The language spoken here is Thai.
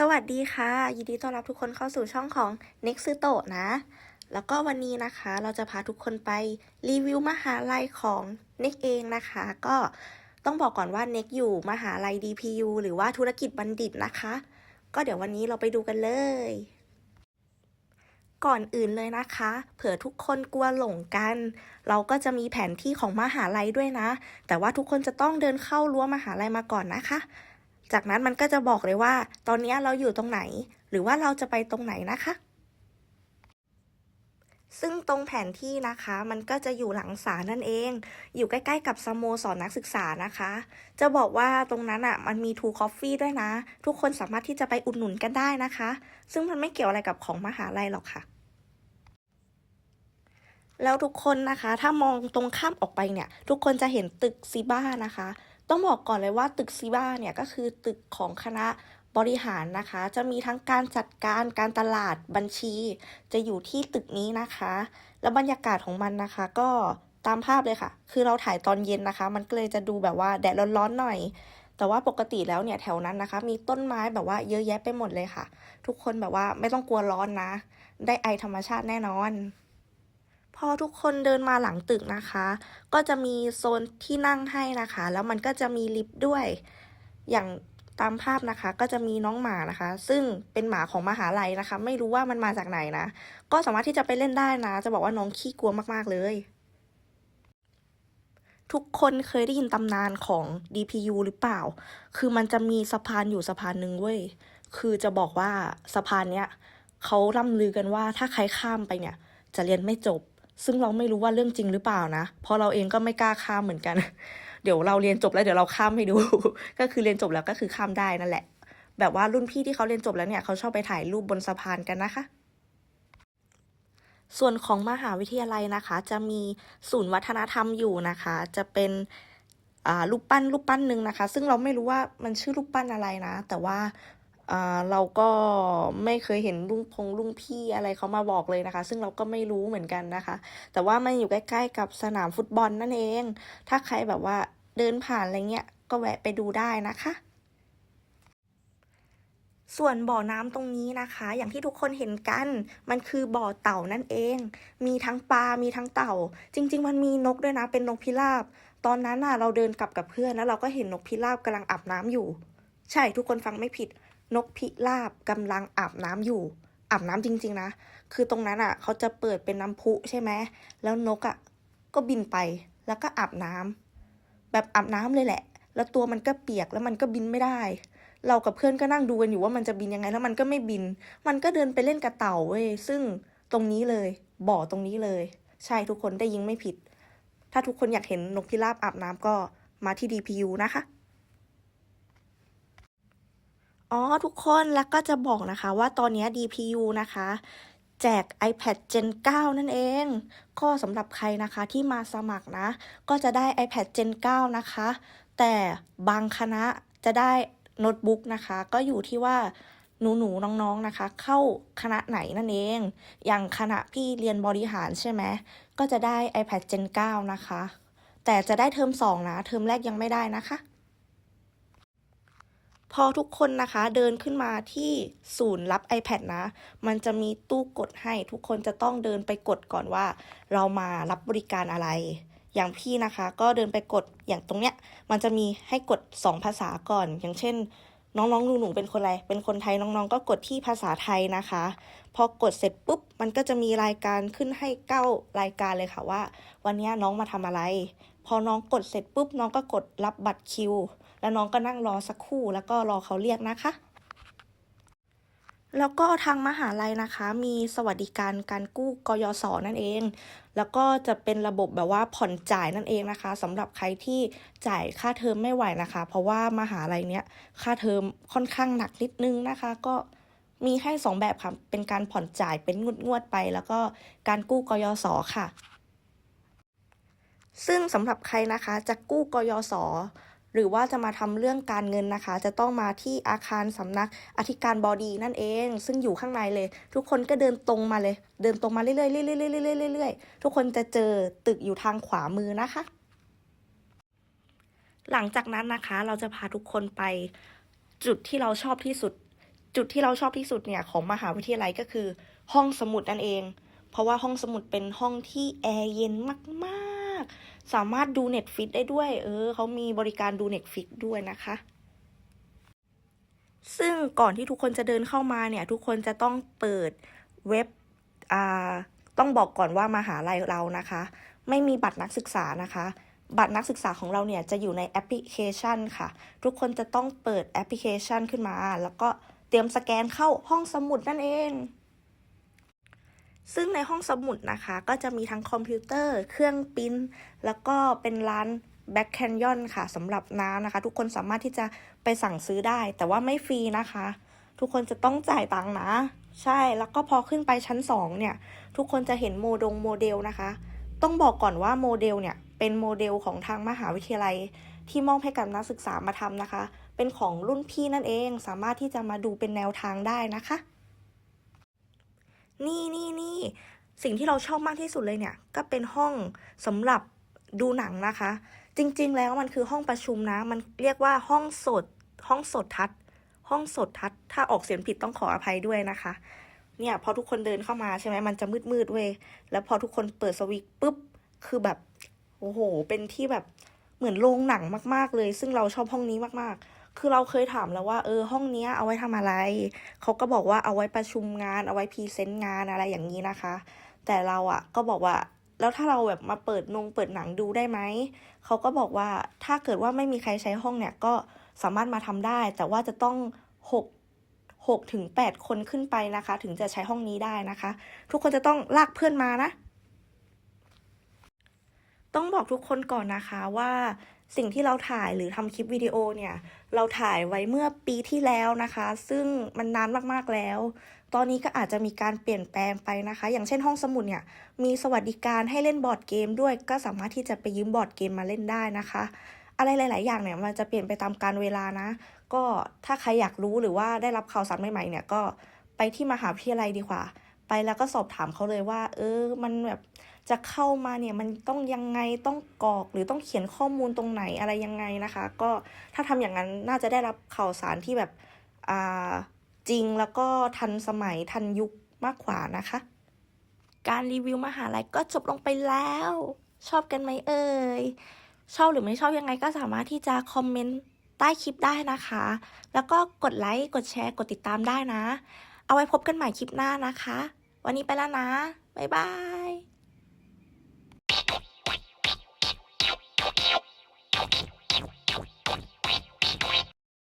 สวัสดีค่ะ ยินดีต้อนรับทุกคนเข้าสู่ช่องของ Next โตนะ แล้วก็วันนี้นะคะเราจะพาทุกคนไปรีวิวมหาลัยของ Nex เองนะคะ ก็ต้องบอกก่อนว่า Nex อยู่มหาลัย DPU หรือว่าธุรกิจบัณฑิตนะคะ ก็เดี๋ยววันนี้เราไปดูกันเลย ก่อนอื่นเลยนะคะ เผื่อทุกคนกลัวหลงกัน เราก็จะมีแผนที่ของมหาลัยด้วยนะ แต่ว่าทุกคนจะต้องเดินเข้ารั้วมหาลัยมาก่อนนะคะ จากนั้นมันก็จะบอกเลยว่า ตอนนี้เราอยู่ตรงไหน หรือว่าเราจะไปตรงไหนนะคะ ซึ่งตรงแผนที่นะคะ มันก็จะอยู่หลังศาลนั่นเอง อยู่ใกล้ๆกับสโมสรนักศึกษานะคะ จะบอกว่าตรงนั้นอะมันมีทูคอฟฟี่ด้วยนะ ทุกคนสามารถที่จะไปอุดหนุนกันได้นะคะ ซึ่งมันไม่เกี่ยวอะไรกับของมหาลัยหรอกค่ะแล้วทุกคนนะคะ ถ้ามองตรงข้ามออกไปเนี่ย ทุกคนจะเห็นตึกซีบ้านะคะ ต้องบอกก่อนเลยว่าตึกซีบ้าเนี่ยก็คือตึกของคณะบริหารนะคะ จะมีทั้งการจัดการการตลาดบัญชี จะอยู่ที่ตึกนี้นะคะ แล้วบรรยากาศของมันนะคะ ก็ตามภาพเลยค่ะ คือเราถ่ายตอนเย็นนะคะ มันก็เลยจะดูแบบว่าแดดร้อนๆหน่อย แต่ว่าปกติแล้วเนี่ยแถวนั้นนะคะ มีต้นไม้แบบว่าเยอะแยะไปหมดเลยค่ะ ทุกคนแบบว่าไม่ต้องกลัวร้อนนะ ได้ไอธรรมชาติแน่นอน พอทุกคนเดินมาหลังตึกนะคะ ก็จะมีโซนที่นั่งให้นะคะ แล้วมันก็จะมีลิฟต์ด้วย อย่างตามภาพนะคะ ก็จะมีน้องหมานะคะ ซึ่งเป็นหมาของมหาลัยนะคะ ไม่รู้ว่ามันมาจากไหนนะ ก็สามารถที่จะไปเล่นได้นะ จะบอกว่าน้องขี้กลัวมากๆเลย ทุกคนเคยได้ยินตำนานของ DPU หรือเปล่า คือมันจะมีสะพานอยู่สะพานหนึ่งเว้ย คือจะบอกว่าสะพานเนี้ยเขาล่ำลือกันว่าถ้าใครข้ามไปเนี่ย จะเรียนไม่จบ ซึ่งเราไม่รู้ว่าเรื่องจริงหรือเปล่านะ เพราะเราเองก็ไม่กล้าข้ามเหมือนกัน เดี๋ยวเราเรียนจบแล้วเดี๋ยวเราข้ามให้ดู ก็คือเรียนจบแล้วก็คือข้ามได้นั่นแหละ แบบว่ารุ่นพี่ที่เขาเรียนจบแล้วเนี่ยเขาชอบไปถ่ายรูปบนสะพานกันนะคะ ส่วนของมหาวิทยาลัยนะคะ จะมีศูนย์วัฒนธรรมอยู่นะคะ จะเป็นอ่ารูปปั้นรูปปั้นหนึ่งนะคะ ซึ่งเราไม่รู้ว่ามันชื่อรูปปั้นอะไรนะ แต่ว่า เราก็ไม่เคยเห็นลุงพงลุงพี่อะไรเขามาบอกเลยนะคะ ซึ่งเราก็ไม่รู้เหมือนกันนะคะ แต่ว่ามันอยู่ใกล้ ๆ กับสนามฟุตบอลนั่นเอง ถ้าใครแบบว่าเดินผ่านอะไรเงี้ยก็แวะไปดูได้นะคะส่วนบ่อน้ำตรงนี้นะคะ อย่างที่ทุกคนเห็นกัน มันคือบ่อเต่านั่นเอง มีทั้งปลา มีทั้งเต่า จริง ๆ มันมีนกด้วยนะ เป็นนกพิราบ ตอนนั้นน่ะเราเดินกลับกับเพื่อนแล้วเราก็เห็นนกพิราบกำลังอาบน้ำอยู่ ใช่ทุกคนฟังไม่ผิด นกพิราบกำลังอาบน้ำอยู่ อาบน้ำจริง ๆ นะ คือตรงนั้นอะ เขาจะเปิดเป็นน้ำพุใช่ไหมแล้วนกอะก็บินไปแล้วก็อาบน้ำแบบอาบน้ำเลยแหละ แล้วตัวมันก็เปียกแล้วมันก็บินไม่ได้ เรากับเพื่อนก็นั่งดูกันอยู่ว่ามันจะบินยังไงแล้วมันก็ไม่บิน มันก็เดินไปเล่นกับเต่าเว้ยซึ่งตรงนี้เลย บ่อตรงนี้เลย ใช่ทุกคนได้ยิงไม่ผิด ถ้าทุกคนอยากเห็นนกพิราบอาบน้ำก็มาที่ DPU นะคะ อ๋อ ทุกคนแล้วก็จะบอกนะคะว่าตอนนี้ DPU นะคะ แจก iPad Gen 9 นั่นเอง ก็สำหรับใครนะคะที่มาสมัครนะ ก็จะได้ iPad Gen 9 นะคะ แต่บางคณะจะได้โน้ตบุ๊กนะคะ ก็อยู่ที่ว่าหนูหนูน้องๆนะคะ เข้าคณะไหนนั่นเอง อย่างคณะพี่เรียนบริหารใช่ไหมก็จะได้ iPad Gen 9 นะคะ แต่จะได้เทอม2นะ เทอมแรกยังไม่ได้นะคะ พอทุกคนนะคะเดินขึ้นมาที่ศูนย์รับ iPad นะ มันจะมีตู้กดให้ทุกคนจะต้องเดินไปกดก่อนว่า เรามารับบริการอะไร อย่างพี่นะคะ ก็เดินไปกดอย่างตรงเนี้ย มันจะมีให้กด 2 ภาษาก่อน อย่างเช่น น้องๆหนูๆเป็นคนอะไร เป็นคนไทยน้องๆ ก็กดที่ภาษาไทยนะคะ พอกดเสร็จปุ๊บ มันก็จะมีรายการขึ้นให้เก้ารายการเลยค่ะว่า วันนี้น้องมาทำอะไร พอน้องกดเสร็จปุ๊บน้องก็กดรับบัตรคิว แล้วน้องก็นั่งรอสักครู่ แล้วก็รอเขาเรียกนะคะ แล้วก็ทางมหาลัยนะคะ มีสวัสดิการการกู้กยศนั่นเอง แล้วก็จะเป็นระบบแบบว่าผ่อนจ่ายนั่นเองนะคะสำหรับใครที่จ่ายค่าเทอมไม่ไหวนะคะ เพราะว่ามหาลัยเนี้ยค่าเทอมค่อนข้างหนักนิดนึงนะคะ ก็มีให้สองแบบค่ะ เป็นการผ่อนจ่ายเป็นงวดงวดๆไป แล้วก็การกู้กยศค่ะ ซึ่งสำหรับใครนะคะจะกู้กยศ หรือว่าจะมาทำเรื่องการเงินนะคะ จะต้องมาที่อาคารสำนักอธิการบอดีนั่นเอง ซึ่งอยู่ข้างในเลย ทุกคนก็เดินตรงมาเลย เดินตรงมาเรื่อยๆเรื่อยๆเรื่อยๆเรื่อยๆทุกคนจะเจอตึกอยู่ทางขวามือนะคะ หลังจากนั้นนะคะ เราจะพาทุกคนไปจุดที่เราชอบที่สุด จุดที่เราชอบที่สุดเนี่ยของมหาวิทยาลัยก็คือ ห้องสมุดนั่นเอง เพราะว่าห้องสมุดเป็นห้องที่แอร์เย็นมากๆ สามารถดู Netflix ได้ด้วย เออเขามีบริการดู Netflix ด้วยนะคะ ซึ่งก่อนที่ทุกคนจะเดินเข้ามาเนี่ย ทุกคนจะต้องเปิดเว็บอ่าต้องบอกก่อนว่ามหาลัยเรานะคะ ไม่มีบัตรนักศึกษานะคะ บัตรนักศึกษาของเราเนี่ยจะอยู่ในแอปพลิเคชันค่ะ ทุกคนจะต้องเปิดแอปพลิเคชันขึ้นมา แล้วก็เตรียมสแกนเข้าห้องสมุดนั่นเอง ซึ่งในห้องสมุดนะคะ ก็จะมีทั้งคอมพิวเตอร์ เครื่องปิ้นท์แล้วก็เป็นร้านแบ็คแคนยอนค่ะสำหรับน้ำนะคะ ทุกคนสามารถที่จะไปสั่งซื้อได้ แต่ว่าไม่ฟรีนะคะ ทุกคนจะต้องจ่ายตังค์นะ ใช่แล้วก็พอขึ้นไปชั้น 2 เนี่ย ทุกคนจะเห็นโมดงโมเดลนะคะ ต้องบอกก่อนว่าโมเดลเนี่ยเป็นโมเดลของทางมหาวิทยาลัย ที่มอบให้กับนักศึกษามาทำนะคะ เป็นของรุ่นพี่นั่นเองสามารถที่จะมาดูเป็นแนวทางได้นะคะ นี่นี่นี่สิ่งที่เราชอบมากที่สุดเลยเนี่ย ก็เป็นห้องสำหรับดูหนังนะคะ จริง ๆ แล้วมันคือห้องประชุมนะ มันเรียกว่าห้องสด ห้องสดทัศน์ห้องสดทัศน์ถ้าออกเสียงผิดต้องขออภัยด้วยนะคะ เนี่ยพอทุกคนเดินเข้ามาใช่ไหมมันจะมืดมืดๆเว้ยแล้วพอทุกคนเปิดสวิตปุ๊บคือแบบโอ้โห เป็นที่แบบเหมือนโรงหนังมาก ๆ เลย ซึ่งเราชอบห้องนี้มากๆ คือเราเคยถามแล้วว่า เออ ห้องเนี้ยเอาไว้ทำอะไร เขาก็บอกว่าเอาไว้ประชุมงานเอาไว้พรีเซนต์งานอะไรอย่างนี้นะคะ แต่เราอะก็บอกว่า แล้วถ้าเราแบบมาเปิดนงเปิดหนังดูได้ไหม เขาก็บอกว่าถ้าเกิดว่าไม่มีใครใช้ห้องเนี่ยก็สามารถมาทำได้ แต่ว่าจะต้องหกหกถึงแปดคนขึ้นไปนะคะ ถึงจะใช้ห้องนี้ได้นะคะ ทุกคนจะต้องลากเพื่อนมานะ ต้องบอกทุกคนก่อนนะคะว่า สิ่งที่เราถ่ายหรือทำคลิปวิดีโอเนี่ย เราถ่ายไว้เมื่อปีที่แล้วนะคะ ซึ่งมันนานมากๆแล้ว ตอนนี้ก็อาจจะมีการเปลี่ยนแปลงไปนะคะ อย่างเช่นห้องสมุดเนี่ย มีสวัสดิการให้เล่นบอร์ดเกมด้วย ก็สามารถที่จะไปยืมบอร์ดเกมมาเล่นได้นะคะ อะไรหลาย ๆ อย่างเนี่ยมันจะเปลี่ยนไปตามกาลเวลานะ ก็ถ้าใครอยากรู้หรือว่าได้รับข่าวสารใหม่ ๆ เนี่ยก็ไปที่มหาวิทยาลัยดีกว่า ไปแล้วก็สอบถามเขาเลยว่า เออ มันแบบจะเข้ามาเนี่ยมันต้องยังไงต้องกรอกหรือต้องเขียนข้อมูลตรงไหนอะไรยังไงนะคะ ก็ถ้าทำอย่างนั้นน่าจะได้รับข่าวสารที่แบบอ่าจริงแล้วก็ทันสมัยทันยุคมากกว่านะคะ การรีวิวมหาลัยก็จบลงไปแล้ว ชอบกันไหมเอ่ยชอบหรือไม่ชอบยังไงก็สามารถที่จะคอมเมนต์ใต้คลิปได้นะคะ แล้วก็กดไลค์กดแชร์กดติดตามได้นะ เอาไว้พบกันใหม่คลิปหน้านะคะ วันนี้ไปแล้วนะ บ๊ายบาย